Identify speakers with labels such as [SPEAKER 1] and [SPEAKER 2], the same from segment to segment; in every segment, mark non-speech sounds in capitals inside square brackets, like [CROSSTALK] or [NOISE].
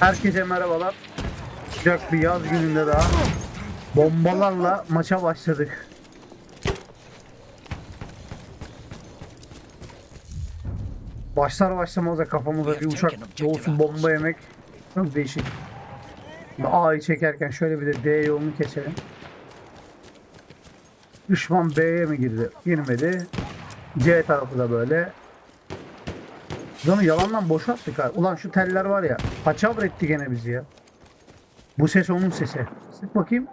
[SPEAKER 1] Herkese merhabalar. Sıcak bir yaz gününde daha bombalarla maça başladık. Başlar başlamaz da kafamıza bir uçak dolusu bomba yemek çok değişik. A'yı çekerken şöyle bir de D yolunu keselim. Düşman B'ye mi girdi? Girmedi. C tarafı da böyle. Canı yalandan boşalttık ha. Ulan şu teller var ya. Paçavra etti gene bizi ya. Bu ses onun sesi. Sık bakayım.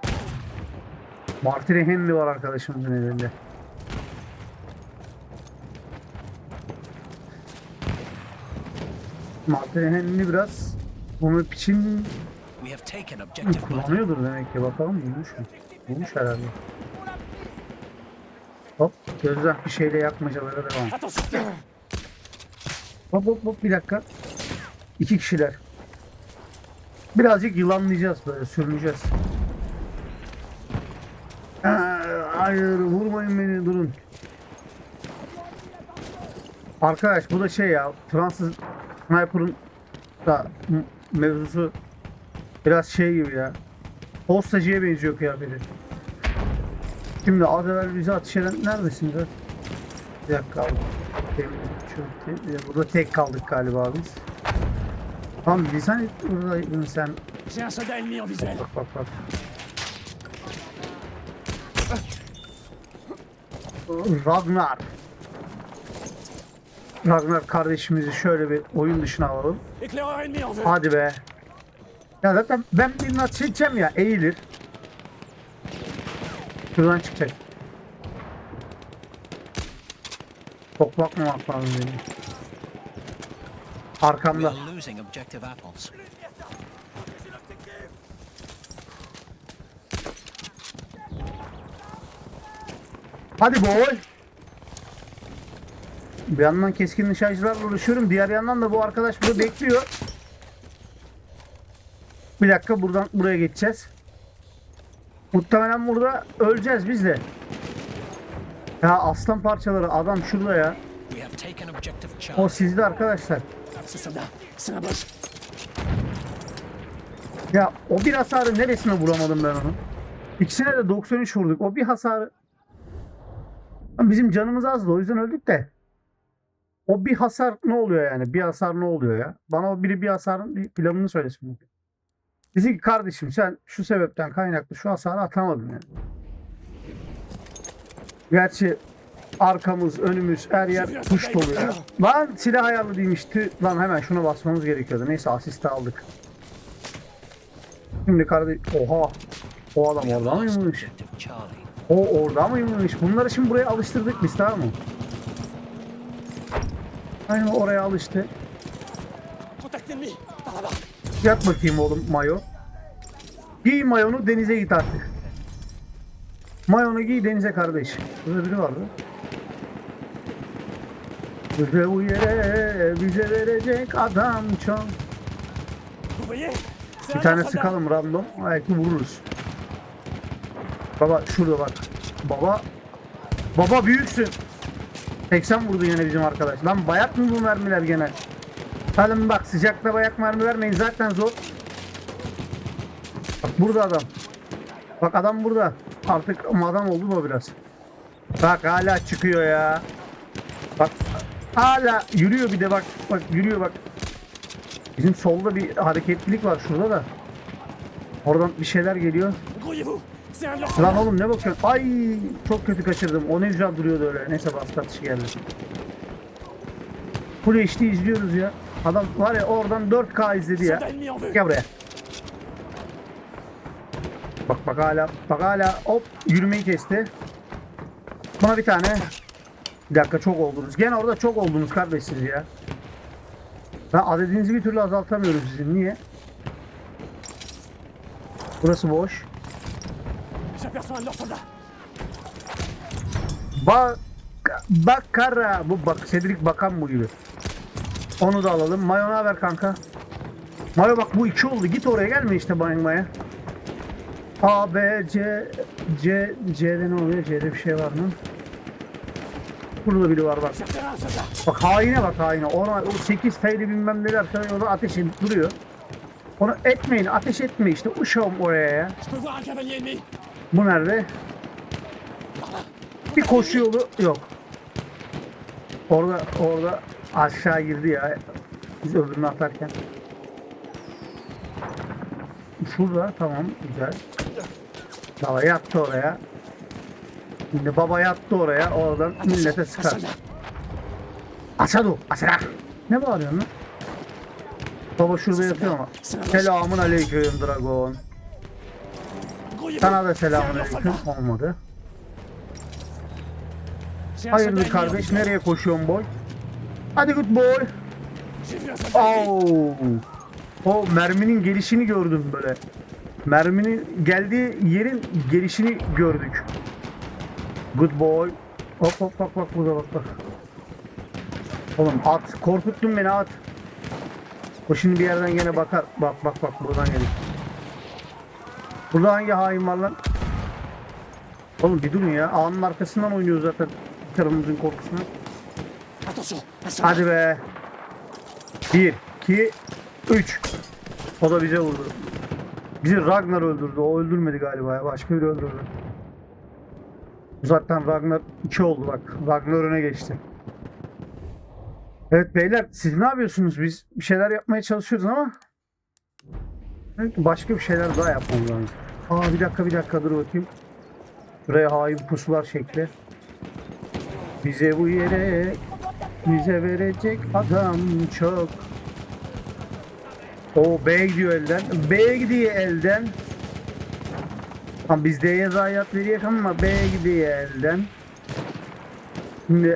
[SPEAKER 1] Martini Henry var arkadaşımızın elinde. Martini Henry biraz bunu için
[SPEAKER 2] We have taken objective Bud.
[SPEAKER 1] kullanıyordur demek ki. Bakalım bulmuş mu? Bulmuş herhalde. Hop gözden bir şeyle yakmacalara devam. Hop hop hop bir dakika. İki kişiler. Birazcık yılanlayacağız böyle sürüneceğiz. Aa, Hayır vurmayın beni durun. Arkadaş bu da şey ya Fransız sniper'ın da mevzusu biraz şey gibi ya. Postacıya benziyor kıyafeti. Şimdi az evvel bize ateş eden neredesiniz? lan? Bir dakika abi. Bir de Burada tek kaldık galiba biz. Tamam biz hani buradaydın sen. Bak bak bak. Ragnar. Ragnar kardeşimizi şöyle bir oyun dışına alalım. Hadi be. Ya zaten ben bir çekeceğim ya eğilir. Şuradan çıkacak. Çok bakmamak lazım benim. Arkamda. Hadi boy. Bir yandan keskin nişancılarla uğraşıyorum. Diğer yandan da bu arkadaş burada bekliyor. Bir dakika buradan buraya geçeceğiz. Muhtemelen burada öleceğiz biz de. Ya aslan parçaları adam şurada ya. O sizde arkadaşlar. Ya o bir hasarı neresine vuramadım ben onu? İkisine de 93 vurduk. O bir hasarı bizim canımız azdı o yüzden öldük de. O bir hasar ne oluyor yani? Bir hasar ne oluyor ya? Bana o biri bir hasarın bir planını söylesin. Dedi ki kardeşim sen şu sebepten kaynaklı şu hasarı atamadın yani. Gerçi arkamız, önümüz, her yer kuş dolu ya. Lan silah ayarlı değilmişti. Lan hemen şuna basmamız gerekiyordu. Neyse asist aldık. Şimdi kardeş... Oha! O adam orada mıymış? O orada mıymış? Bunları şimdi buraya alıştırdık biz tamam mı? Aynen oraya alıştı. Yat bakayım oğlum mayo. Giy mayonu denize git artık. Mayonu giy denize kardeş. Burada biri vardı. Bize bu yere bize verecek adam çok. Bir tane sıkalım random. Belki vururuz. Baba şurada bak. Baba. Baba büyüksün. 80 vurdu yine bizim arkadaş. Lan bayak mı bu mermiler gene? Hadi bak sıcakta bayak mermi vermeyin zaten zor. Bak burada adam. Bak adam burada. Artık adam oldu mu biraz? Bak hala çıkıyor ya. Bak hala yürüyor bir de bak. Bak yürüyor bak. Bizim solda bir hareketlilik var şurada da. Oradan bir şeyler geliyor. Lan oğlum ne bakıyorsun? Ay çok kötü kaçırdım. O ne güzel duruyordu öyle. Neyse bastı atışı geldi. Full HD izliyoruz ya. Adam var ya oradan 4K izledi ya. Gel buraya. Bak bak hala bak hala hop yürümeyi kesti. Buna bir tane. Bir dakika çok oldunuz. Gene orada çok oldunuz kardeşsiniz ya. Ben adedinizi bir türlü azaltamıyorum sizin. Niye? Burası boş. Bak Bakara bu bak Cedric Bakan bu gibi. Onu da alalım. Mayo haber kanka? Mayo bak bu iki oldu. Git oraya gelme işte bayılmaya. A, B, C, C, C'de ne oluyor? C'de bir şey var mı? Burada biri var bak. Bak haine bak haine. Orada o 8 F'li bilmem neler falan orada ateş edip duruyor. Onu etmeyin, ateş etme işte. Uşağım oraya ya. Bu nerede? Bir koşu yolu yok. Orada orada aşağı girdi ya. Biz öbürünü atarken. Şurada tamam güzel. Baba yattı oraya. Şimdi baba yattı oraya. Oradan millete sıkar. Asadu, asara. Ne bağırıyorsun lan? Baba şurada yatıyor ama. Selamun aleyküm Dragon. Sana da selamun aleyküm. Olmadı.
[SPEAKER 3] En
[SPEAKER 1] kardeş nereye koşuyorsun boy? Hadi good boy.
[SPEAKER 3] J'ai
[SPEAKER 1] O merminin gelişini gördüm böyle. Merminin geldiği yerin gelişini gördük. Good boy. Hop hop bak bak burada bak bak. Oğlum at. Korkuttun beni at. O şimdi bir yerden gene bakar. Bak bak bak buradan gelir. Burada hangi hain var lan? Oğlum bir durun ya. Ağanın arkasından oynuyor zaten.
[SPEAKER 3] Un soldat.
[SPEAKER 1] Hadi be. 1, 2, 3. O da bize vurdu. Bizi Ragnar öldürdü. O öldürmedi galiba ya. Başka biri öldürdü. Zaten Ragnar 2 oldu bak. Ragnar öne geçti. Evet beyler siz ne yapıyorsunuz? Biz bir şeyler yapmaya çalışıyoruz ama başka bir şeyler daha yapmamız lazım. Aa bir dakika bir dakika dur bakayım. Buraya hain pusular şekli. Bize bu yere bize verecek adam çok. O B gidiyor elden. B gidiyor elden. Tamam biz D'ye zayiat veriyoruz ama B gidiyor elden. Şimdi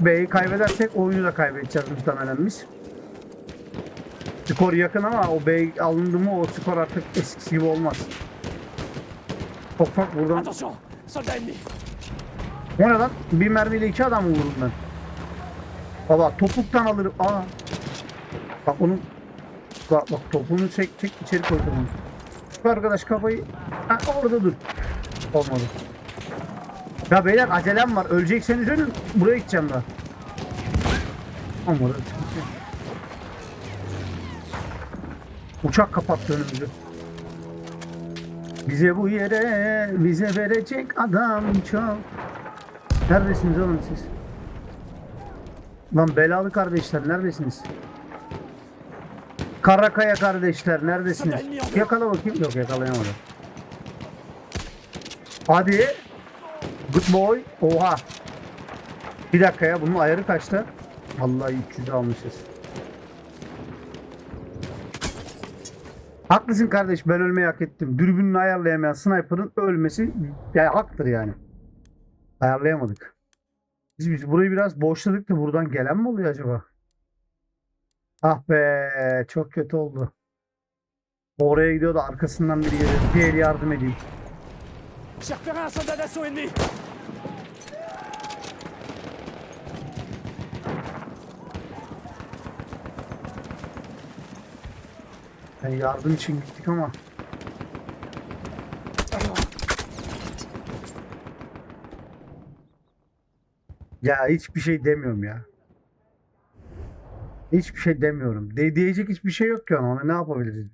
[SPEAKER 1] B'yi kaybedersek oyunu da kaybedeceğiz muhtemelen biz. Skor yakın ama o B alındı mı o skor artık eskisi gibi olmaz. Bak bak buradan. O ne lan? Bir mermiyle iki adam vururum ben? Baba topuktan alırım. Aa. Bak onun bak, bak topuğunu çek çek içeri koy topuğunu. Şu arkadaş kafayı ha, orada dur. Olmadı. Ya beyler acelem var. Ölecekseniz ölün. Buraya gideceğim daha. Olmadı. Uçak kapattı önümüzü. Bize bu yere bize verecek adam çok. Neredesiniz oğlum siz? Lan belalı kardeşler neredesiniz? Karakaya kardeşler neredesiniz? Yakala bakayım. Yok yakalayamadım. Hadi. Good boy. Oha. Bir dakika ya bunun ayarı kaçta? Vallahi 300 almışız. Haklısın kardeş ben ölmeyi hak ettim. Dürbününü ayarlayamayan sniper'ın ölmesi yani haktır yani. Ayarlayamadık. Biz, biz burayı biraz boşladık da buradan gelen mi oluyor acaba? Ah be çok kötü oldu. Oraya gidiyor da arkasından biri geliyor. Bir el yardım edeyim.
[SPEAKER 3] J'ai repéré un soldat d'assaut ennemi.
[SPEAKER 1] Yani yardım için gittik ama. Ya hiçbir şey demiyorum ya. Hiçbir şey demiyorum. De diyecek hiçbir şey yok ki ona. Ne yapabiliriz?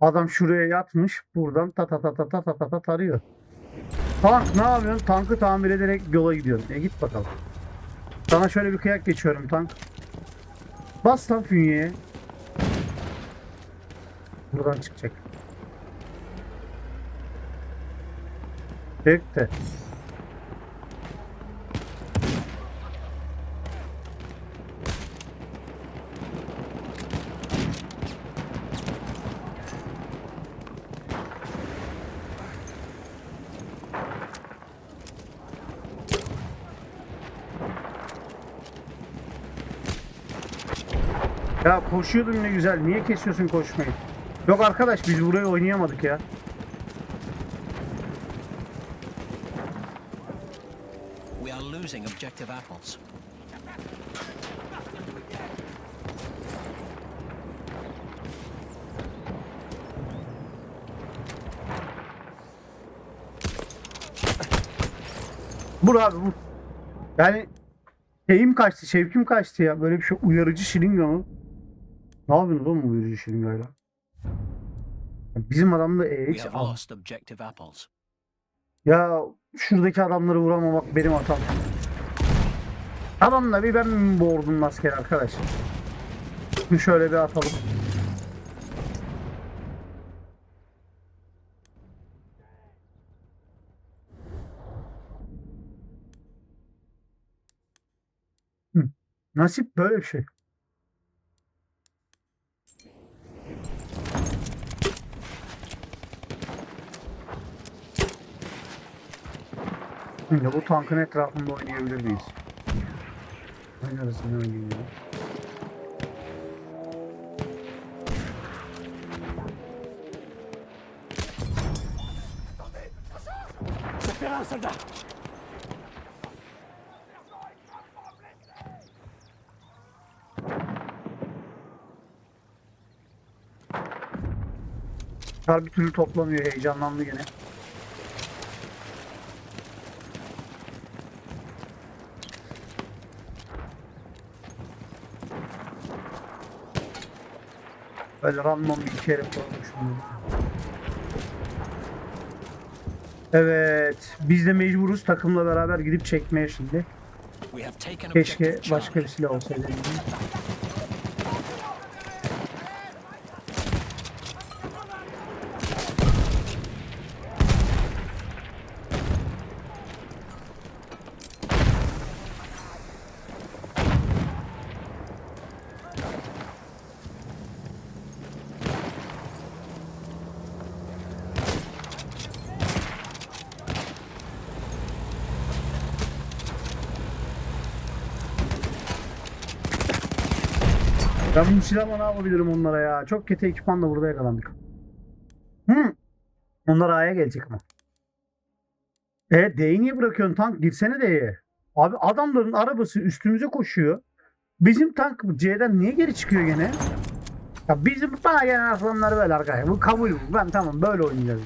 [SPEAKER 1] Adam şuraya yatmış. Buradan ta ta ta ta ta ta ta ta tarıyor. Tank ne yapıyorsun? Tankı tamir ederek yola gidiyorsun. E git bakalım. Sana şöyle bir kıyak geçiyorum tank. Bas lan fünyeye. Buradan çıkacak. Çıktı. Ya koşuyordum ne güzel. Niye kesiyorsun koşmayı? Yok arkadaş biz burayı oynayamadık ya.
[SPEAKER 2] We are losing objective apples.
[SPEAKER 1] Vur abi vur. Yani şeyim kaçtı, şevkim kaçtı ya. Böyle bir şey uyarıcı şırınga mı? Ne yapıyorsunuz oğlum uyarıcı şırıngayla? Bizim adam da e,
[SPEAKER 2] have
[SPEAKER 1] al. Ya şuradaki adamları vuramamak benim hatam. Adamla bir ben boğurdum maskeli arkadaş? Bir şöyle bir atalım. Hı. Nasip böyle bir şey. Şimdi bu tankın etrafında oynayabilir miyiz? Oynarız ne oynayayım ya. Kar bir türlü toplamıyor heyecanlandı gene. Böyle random bir kere koymuşum. Evet, biz de mecburuz takımla beraber gidip çekmeye şimdi. Keşke başka bir silah olsaydı. Silahla ne yapabilirim onlara ya? Çok kötü ekipmanla burada yakalandık. Hı. Onlar A'ya gelecek ama. E D'yi niye bırakıyorsun tank? Girsene D'ye. Abi adamların arabası üstümüze koşuyor. Bizim tank C'den niye geri çıkıyor gene? Ya bizim bana gelen aslanlar böyle arkadaşlar. Bu kabul bu. Ben tamam böyle oynayacağız.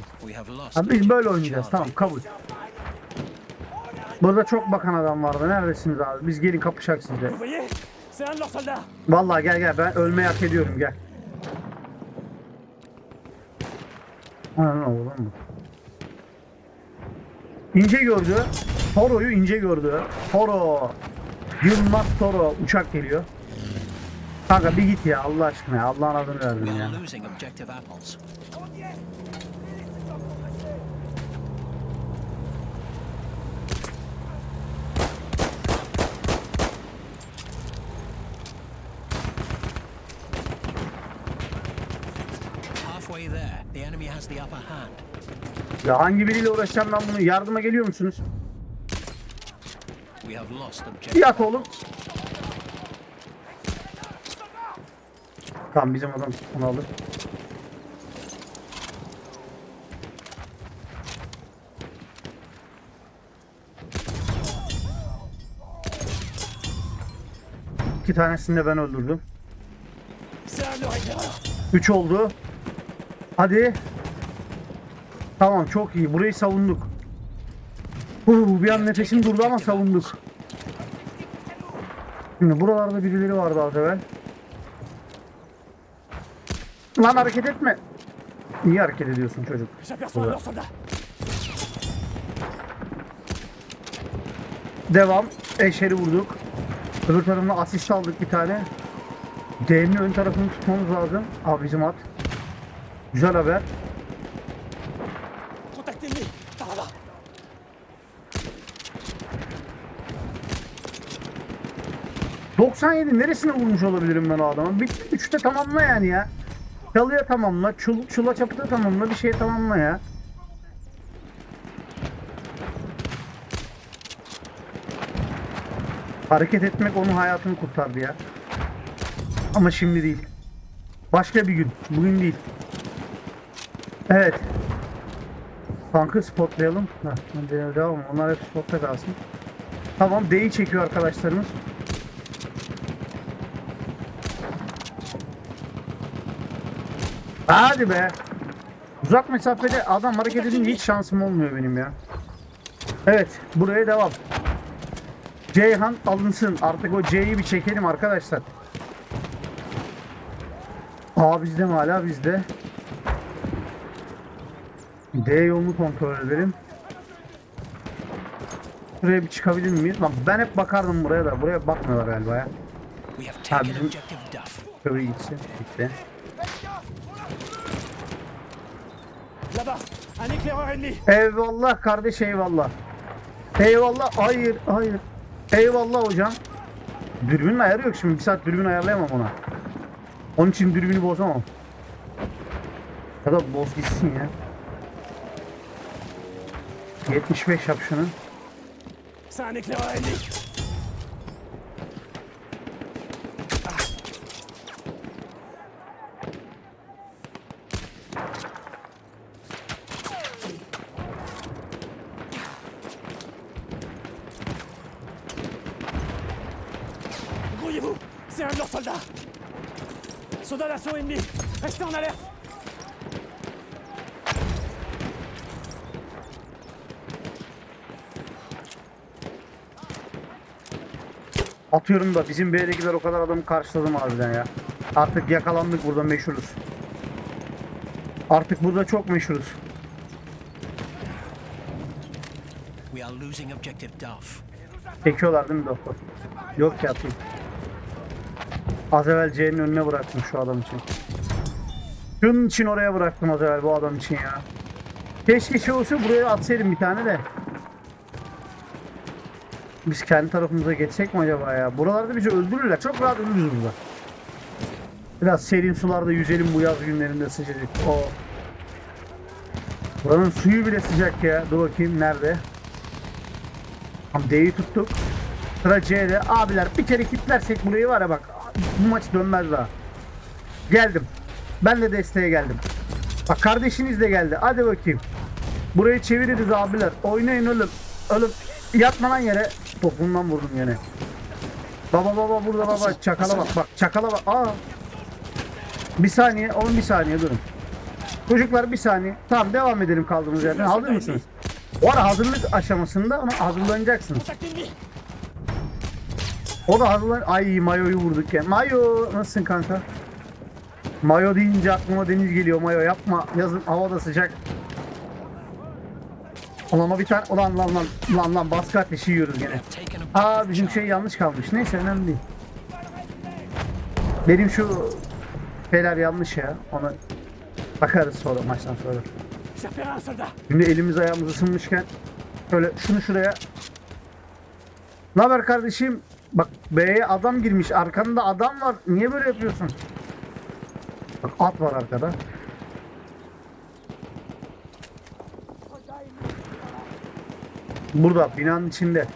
[SPEAKER 1] Ya biz böyle oynayacağız. Tamam kabul. Burada çok bakan adam vardı. Neredesiniz abi? Biz gelin kapışak sizle. Vallahi gel gel ben ölmeyi hak ediyorum gel. Ana oğlum bu. İnce gördü. Toro'yu ince gördü. Toro. Yılmaz Toro uçak geliyor. Kanka bir git ya Allah aşkına ya. Allah'ın adını
[SPEAKER 2] We
[SPEAKER 1] verdin ya.
[SPEAKER 2] Are losing objective apples. Halfway there, the enemy has the upper hand.
[SPEAKER 1] Ya hangi biriyle uğraşacağım ben bunu? Yardıma geliyor musunuz?
[SPEAKER 2] We have lost objective
[SPEAKER 1] at oğlum. Tamam bizim adam onu alır. İki tanesini de ben öldürdüm. Üç oldu. Hadi. Tamam çok iyi. Burayı savunduk. Huu, bir an nefesim durdu ama savunduk. Şimdi buralarda birileri vardı az evvel. Lan hareket etme. İyi hareket ediyorsun çocuk.
[SPEAKER 3] Soldats
[SPEAKER 1] Devam. Eşeri vurduk. Öbür tarafına asist aldık bir tane. D'nin ön tarafını tutmamız lazım. Abi bizim at. Güzel haber.
[SPEAKER 3] Contact ennemi Par là-bas
[SPEAKER 1] 97 neresine vurmuş olabilirim ben o adamın? Bir üçte tamamla yani ya. Çalıya tamamla, çul, çula çapıda tamamla, bir şey tamamla ya. Hareket etmek onun hayatını kurtardı ya. Ama şimdi değil. Başka bir gün. Bugün değil. Evet. Tankı spotlayalım. Hadi devam. Onlar hep spotta kalsın. Tamam D'yi çekiyor arkadaşlarımız. Hadi be. Uzak mesafede adam hareket edince hiç şansım olmuyor benim ya. Evet buraya devam. Ceyhan alınsın. Artık o C'yi bir çekelim arkadaşlar. Aa bizde mi hala bizde? D yolunu kontrol edelim. Şuraya bir çıkabilir miyiz? Lan ben hep bakardım buraya da. Buraya bakmıyorlar galiba ya.
[SPEAKER 2] Taken
[SPEAKER 1] bizim-. Şöyle gitsin. Gitti. Eyvallah kardeş eyvallah. Eyvallah. Hayır hayır. Eyvallah hocam. Dürbünün ayarı yok şimdi. Bir saat dürbün ayarlayamam ona. Onun için dürbünü bozamam. Ya da boz gitsin ya. 75 yap şunu.
[SPEAKER 3] C'est un éclaireur ennemi. Grouillez-vous C'est un de leurs soldats Soldat d'assaut ennemi Restez en alerte
[SPEAKER 1] Atıyorum da bizim B'dekiler o kadar adamı karşıladım harbiden ya. Artık yakalandık burada meşhuruz. Artık burada çok meşhuruz.
[SPEAKER 2] We are losing objective Duff.
[SPEAKER 1] Çekiyorlar değil mi doktor? Yok ki atayım. Az evvel C'nin önüne bıraktım şu adam için. Şunun için oraya bıraktım az evvel bu adam için ya. Keşke şey olsa buraya atsaydım bir tane de. Biz kendi tarafımıza geçsek mi acaba ya? Buralarda bizi öldürürler. Çok rahat ölürüz burada. Biraz serin sularda yüzelim bu yaz günlerinde sıcacık. O. Buranın suyu bile sıcak ya. Dur bakayım nerede? Tamam D'yi tuttuk. Sıra C'de. Abiler bir kere kilitlersek burayı var ya bak. Bu maç dönmez daha. Geldim. Ben de desteğe geldim. Bak kardeşiniz de geldi. Hadi bakayım. Burayı çeviririz abiler. Oynayın oğlum. Oğlum yatma lan yere. Topundan vurdum yine. Baba baba burada baba. Çakala bak. Bak çakala bak. Aa. Bir saniye. Oğlum bir saniye durun. Çocuklar bir saniye. Tamam devam edelim kaldığımız yerden. Hazır mısınız? O ara hazırlık aşamasında ona hazırlanacaksınız. O da hazırlan... Ay Mayo'yu vurduk ya. Mayo nasılsın kanka? Mayo deyince aklıma deniz geliyor Mayo yapma. Yazın havada sıcak. Ulan ama bir tane... Ulan lan lan lan lan baskı ateşi yiyoruz gene. Aa bizim şey yanlış kalmış. Neyse önemli değil. Benim şu şeyler yanlış ya. Ona bakarız sonra maçtan sonra. Şimdi elimiz ayağımız ısınmışken şöyle şunu şuraya. Ne haber kardeşim? Bak B'ye adam girmiş. Arkanda adam var. Niye böyle yapıyorsun? Bak at var arkada. Burada binanın içinde.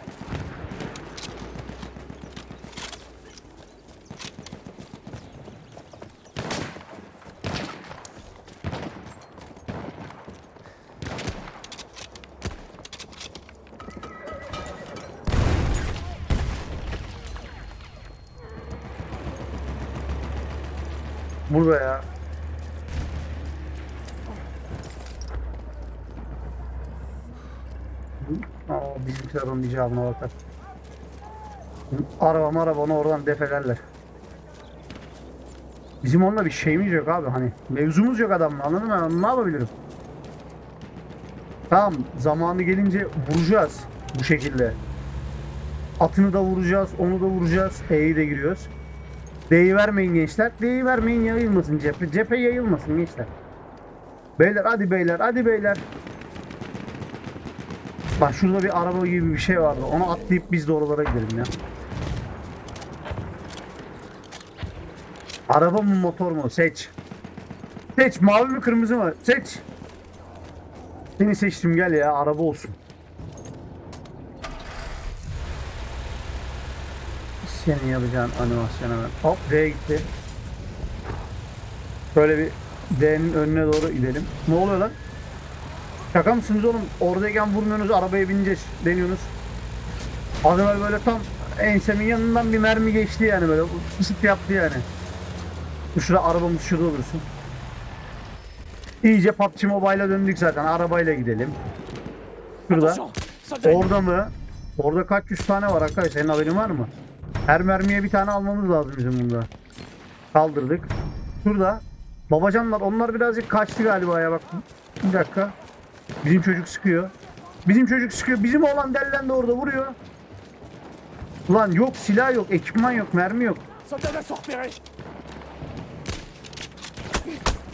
[SPEAKER 1] Burada ya. Aa, bizimkiler onun icabına bakar. Araba maraba onu oradan defelerler. Bizim onunla bir şeyimiz yok abi hani. Mevzumuz yok adamla anladın mı? Ne yapabilirim? Tamam zamanı gelince vuracağız bu şekilde. Atını da vuracağız, onu da vuracağız. E'yi de giriyoruz. D'yi vermeyin gençler. D'yi vermeyin yayılmasın cephe. Cephe yayılmasın gençler. Beyler hadi beyler hadi beyler. Bak şurada bir araba gibi bir şey vardı. Onu atlayıp biz de oralara gidelim ya. Araba mı motor mu? Seç. Seç mavi mi kırmızı mı? Seç. Seni seçtim gel ya araba olsun. Senin yapacağın animasyona ben. Hop D'ye gitti. Şöyle bir D'nin önüne doğru gidelim. Ne oluyor lan? Şaka mısınız oğlum? Oradayken vurmuyorsunuz, arabaya bineceğiz deniyorsunuz. Az evvel böyle tam ensemin yanından bir mermi geçti yani böyle. Fısık yaptı yani. Şurada arabamız şurada olursun. İyice PUBG Mobile'a döndük zaten. Arabayla gidelim. Şurada. Orada mı? Orada kaç yüz tane var arkadaş? Senin haberin var mı? Her mermiye bir tane almamız lazım bizim bunda. Kaldırdık. Şurada. Babacanlar onlar birazcık kaçtı galiba ya bak. Bir dakika. Bizim çocuk sıkıyor. Bizim çocuk sıkıyor. Bizim oğlan dellen de orada vuruyor. Ulan yok silah yok, ekipman yok, mermi yok.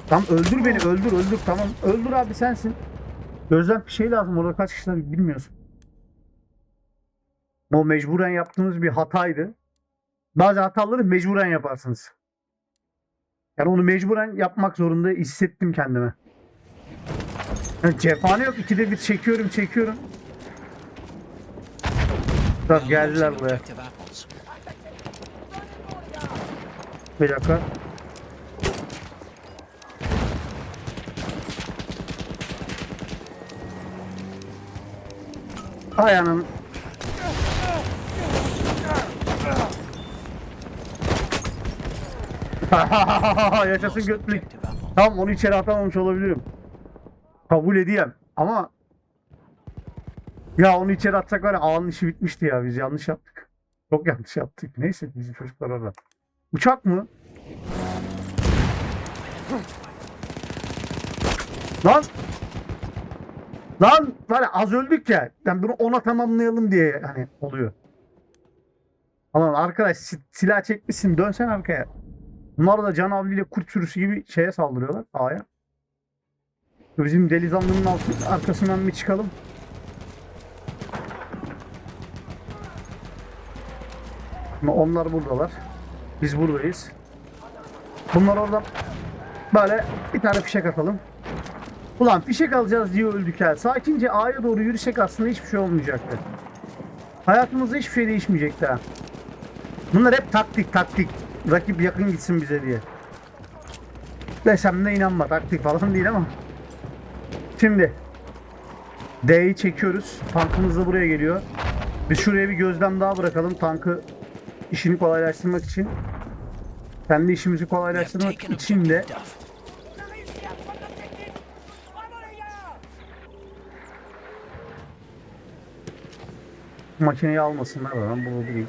[SPEAKER 1] Tamam öldür beni öldür öldür tamam öldür abi sensin. Gözlem bir şey lazım orada kaç kişiler bilmiyorsun. O mecburen yaptığımız bir hataydı. Bazı hataları mecburen yaparsınız. Yani onu mecburen yapmak zorunda hissettim kendime. [LAUGHS] Cephane yok ikide bir çekiyorum çekiyorum. Tamam geldiler buraya. Bir dakika. Anam. [LAUGHS] Yaşasın götlük. Tamam onu içeri atamamış olabilirim. Kabul edeyim. Ama ya onu içeri atsak var ya ağanın işi bitmişti ya biz yanlış yaptık. Çok yanlış yaptık. Neyse bizim çocuklar orada. Uçak mı? Lan! Lan! Var az öldük ya. Yani bunu ona tamamlayalım diye hani oluyor. Ama arkadaş si- silah çekmişsin dönsen arkaya. Bunlar da canavliyle kurt sürüsü gibi şeye saldırıyorlar A'ya. Bizim deli zanlının altı, arkasından bir çıkalım. Ama onlar buradalar. Biz buradayız. Bunlar orada böyle bir tane fişek atalım. Ulan fişek alacağız diye öldük ya. Sakince A'ya doğru yürüsek aslında hiçbir şey olmayacaktı. Hayatımızda hiçbir şey değişmeyecekti ha. Bunlar hep taktik taktik. Rakip yakın gitsin bize diye. Desem de inanma taktik falan değil ama. Şimdi D'yi çekiyoruz. Tankımız da buraya geliyor. Biz şuraya bir gözlem daha bırakalım. Tankı işini kolaylaştırmak için. Kendi işimizi kolaylaştırmak için de makineyi almasınlar ben bunu bileyim.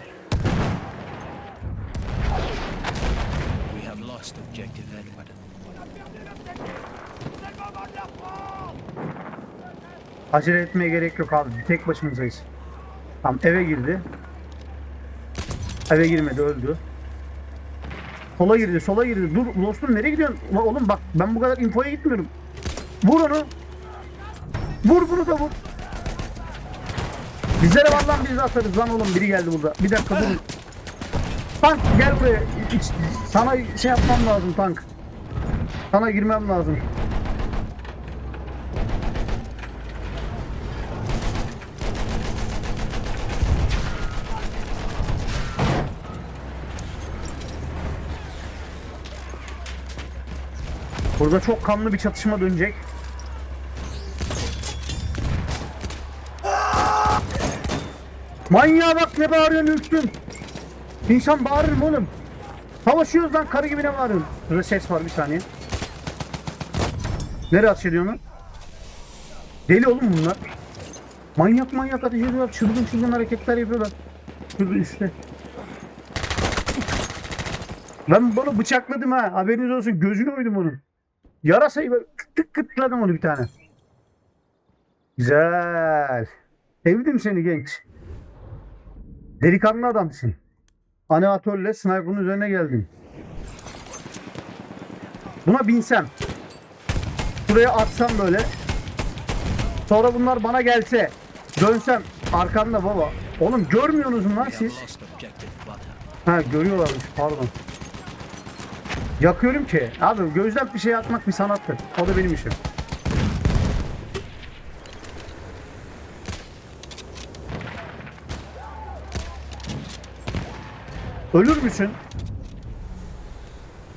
[SPEAKER 2] We have lost objective Edward.
[SPEAKER 3] C'est le moment de la prendre
[SPEAKER 1] Acele etmeye gerek yok abi. Tek başımızdayız. Tamam eve girdi. Eve girmedi öldü. Sola girdi sola girdi. Dur dostum nereye gidiyorsun? Ulan oğlum bak ben bu kadar infoya gitmiyorum. Vur onu. Vur bunu da vur. Bizlere var lan biz atarız lan oğlum biri geldi burada. Bir dakika dur. Tank gel buraya. Sana şey yapmam lazım tank. Sana girmem lazım. Burada çok kanlı bir çatışma dönecek. Manyağa bak ne bağırıyorsun ürktüm. İnsan bağırır mı oğlum? Savaşıyoruz lan karı gibi ne bağırıyorsun? Burada ses var bir saniye. Nereye ateş ediyor onu? Deli oğlum bunlar. Manyak manyak ateş ediyorlar. Çılgın çılgın hareketler yapıyorlar. Şurada üstte. Ben bunu bıçakladım ha. Haberiniz olsun. Gözünü oydum onun. Yarasayı böyle tık kıtladım onu bir tane. Güzel. Sevdim seni genç. Delikanlı adamsın. Animatörle sniper'ın üzerine geldim. Buna binsem. Buraya atsam böyle. Sonra bunlar bana gelse. Dönsem. Arkamda baba. Oğlum görmüyorsunuz mu lan siz? Ha görüyorlarmış pardon. Yakıyorum ki. Abi gözden bir şey atmak bir sanattır. O da benim işim. Ölür müsün?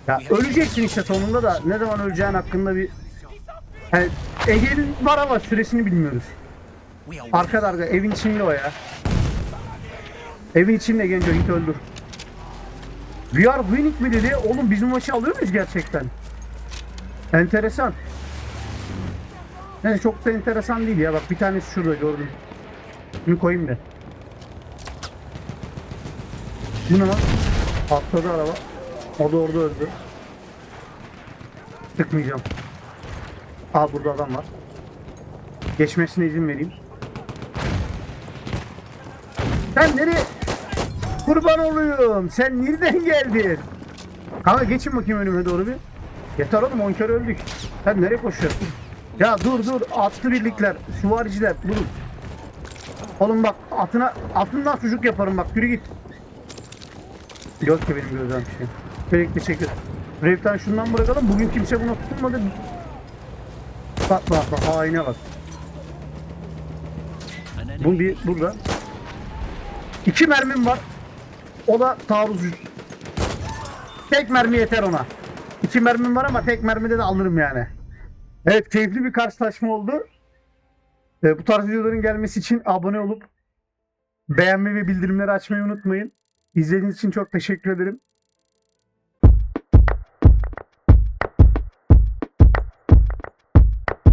[SPEAKER 1] Ya öleceksin işte sonunda da ne zaman öleceğin hakkında bir yani Ege'nin var ama süresini bilmiyoruz.
[SPEAKER 2] Are
[SPEAKER 1] Arka evin içinde o ya. Evin içinde genco öldür. We are winning mi dedi? Oğlum bizim maçı alıyor muyuz gerçekten? Enteresan. Neyse çok da enteresan değil ya. Bak bir tanesi şurada gördüm. Bunu koyayım da. Bu ne lan? Atladı araba. O da orada öldü. Sıkmayacağım. Aa burada adam var. Geçmesine izin vereyim. Sen nereye? Kurban oluyorum. Sen nereden geldin? Kanka geçin bakayım önüme doğru bir. Yeter oğlum 10 kere öldük. Sen nereye koşuyorsun? Ya dur dur atlı birlikler, süvariciler durun. Oğlum bak atına atından sucuk yaparım bak yürü git. Yok ki benim gözüm bir şey. Birlikte çekil. Revtan şundan bırakalım. Bugün kimse buna tutunmadı. Bak bak bak haine bak. Bu bir burada. İki mermim var. O da taarruz. Tek mermi yeter ona. İki mermim var ama tek mermide de alırım yani. Evet keyifli bir karşılaşma oldu. Ee, bu tarz videoların gelmesi için abone olup beğenmeyi ve bildirimleri açmayı unutmayın. İzlediğiniz için çok teşekkür ederim.